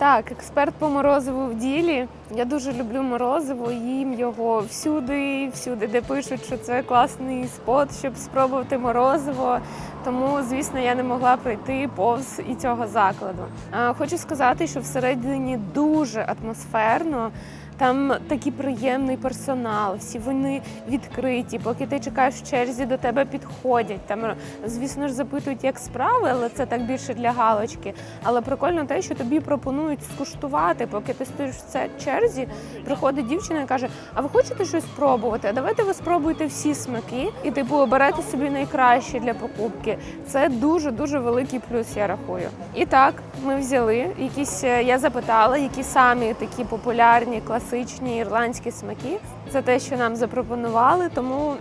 Так, експерт по морозиву в ділі. Я дуже люблю морозиво, їм його всюди, всюди, де пишуть, що це класний спот, щоб спробувати морозиво. Тому, звісно, я не могла пройти повз і цього закладу. Хочу сказати, що всередині дуже атмосферно. Там такий приємний персонал, всі вони відкриті. Поки ти чекаєш в черзі, до тебе підходять. Там, звісно ж, запитують, як справи, але це так більше для галочки. Але прикольно те, що тобі пропонують скуштувати, поки ти стоїш в цій черзі. Приходить дівчина і каже: А ви хочете щось спробувати? А давайте ви спробуйте всі смаки, і типу оберете собі найкраще для покупки. Це дуже дуже великий плюс, я рахую. І так, ми взяли якісь. е, Я запитала, які самі такі популярні, класичні ірландські смаки. Це те, що нам запропонували, тому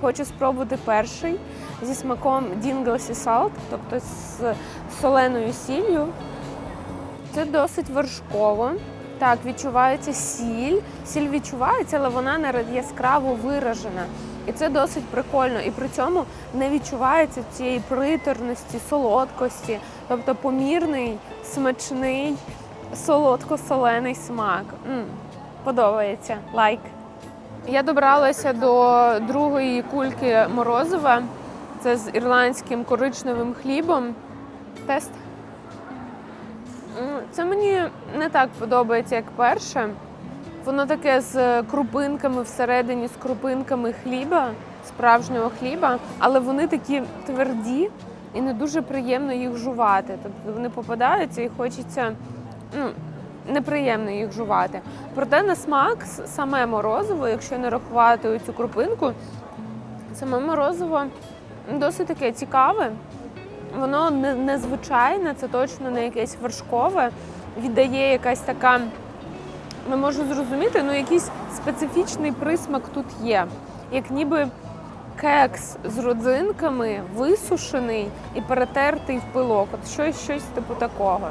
хочу спробувати перший зі смаком Dingle Sea Salt, тобто з соленою сіллю. Це досить вершково. Так, відчувається сіль. Сіль відчувається, але вона не яскраво виражена. І це досить прикольно. І при цьому не відчувається цієї приторності, солодкості, тобто помірний, смачний, солодко-солений смак. м подобається. Лайк. Я добралася до другої кульки морозива. Це з ірландським коричневим хлібом. Тест. Це мені не так подобається, як перше. Воно таке з крупинками всередині, з крупинками хліба, справжнього хліба, але вони такі тверді і не дуже приємно їх жувати. Тобто вони попадаються і хочеться ну, неприємно їх жувати. Проте на смак саме морозиво, якщо не рахувати цю крупинку, саме морозиво досить таке цікаве. Воно незвичайне, це точно не якесь вершкове. Віддає якась така, не можу зрозуміти, ну якийсь специфічний присмак тут є. Як ніби кекс з родзинками, висушений і перетертий в пилок. От щось, щось типу такого.